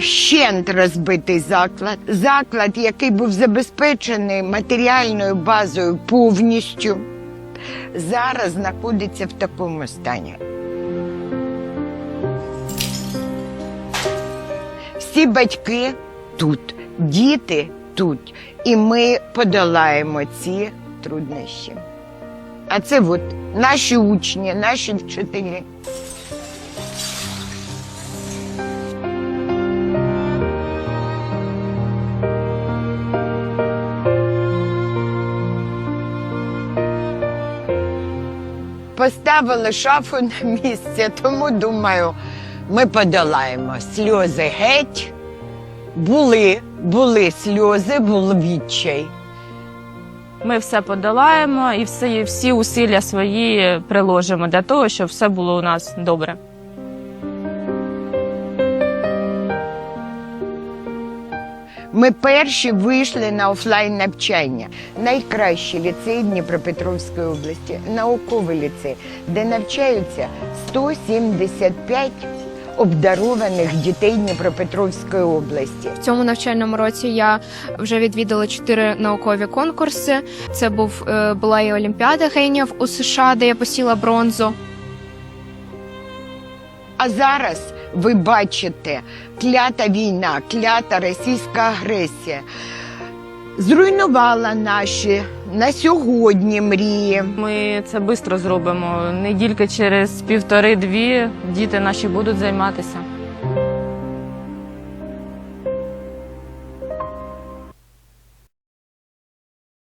Щент розбитий заклад, заклад, який був забезпечений матеріальною базою повністю, зараз знаходиться в такому стані. Всі батьки тут, діти тут, і ми подолаємо ці труднощі. А це от наші учні, наші вчителі. Поставили шафу на місце, тому думаю, ми подолаємо. Сльози геть. Були, були сльози, був відчай. Ми все подолаємо і всі, всі усилля свої приложимо для того, щоб все було у нас добре. Ми перші вийшли на офлайн навчання. Найкращий ліцей Дніпропетровської області, науковий ліцей, де навчаються 175 обдарованих дітей Дніпропетровської області. В цьому навчальному році я вже відвідала чотири наукові конкурси. Це був е, була і Олімпіада генів у США, де я посіла бронзу. А зараз ви бачите клята війна, клята російська агресія зруйнувала наші на сьогодні мрії. Ми це швидко зробимо. Не тільки через півтори-дві діти наші будуть займатися.